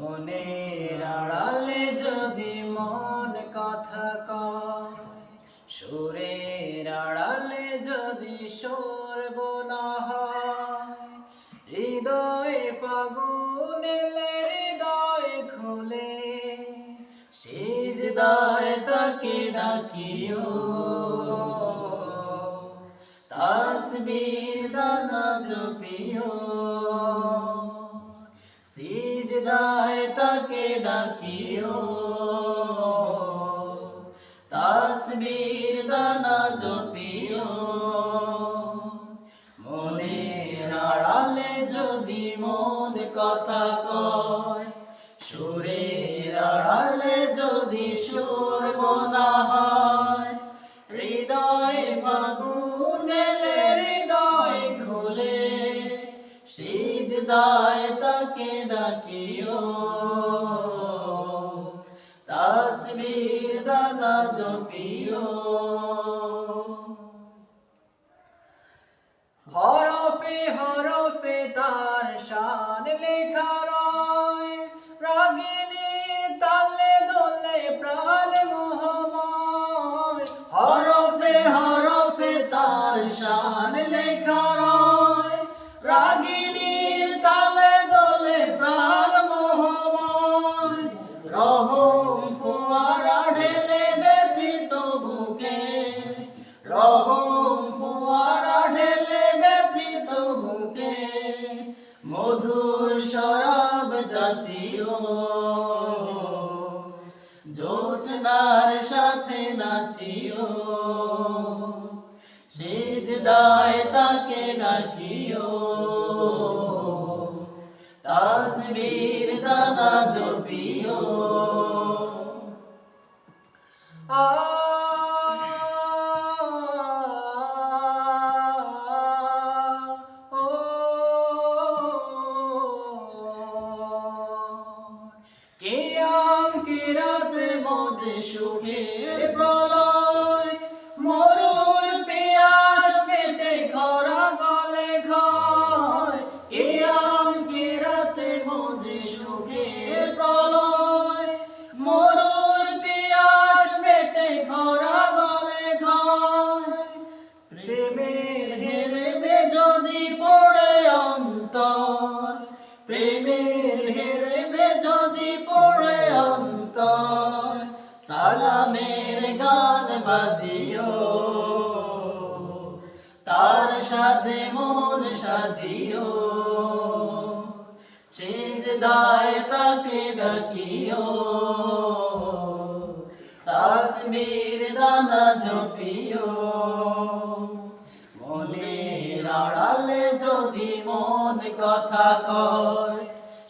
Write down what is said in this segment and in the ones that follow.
মনের আড়ালে যদি মন কথা কয়, সুরের আড়ালে যদি সরব না হৃদয় পাগুনেলে হৃদয় খুলে, সিজদায় তাকে ডাকিও। তাসবীর দানা জপিও। তাকে ডাকিও। তাসবীর দানা জপিও। মনের আড়ালে যদি মন কথা কয়, সুরের আড়ালে যদি সুর মনা হয়, হৃদয় ফাগুনেলে হৃদয় খুলে সিজদায় তাকে ডাকিও তাসবীর দানা জপিও। হরপে হরপে তার শান লেখা রয়। রাগিনীর তালে দোলে প্রাণ মোহময়। হরপে হরপে তার শান লেখা রয়। রাগিনীর রহম ফোয়ারা ঢেলে ব্যথিত বুকে মধুর শরাব যাচিও জোছনার সাথে নাচিও সিজদায় তাকে ডাকিও। মোজে সুখের প্রলয়, মরুর পিয়াস পেটে খরা গলে খয় কিয়াম কিরাতে মোজে সুখের প্রলয়, মরুর পিয়াস পেটে খরা গলে খয় প্রেমের হেরেবে যদি পড়ে অন্তর, প্রেমের হেরেবে যদি পড়ে বাজিও। তার সাজে মন সাজিও। সেজদায় তাকে ডাকিও। তাসবীর দানা জপিও। মনের আড়ালে যদি মন কথা কয়,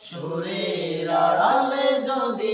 সুরের আড়ালে যদি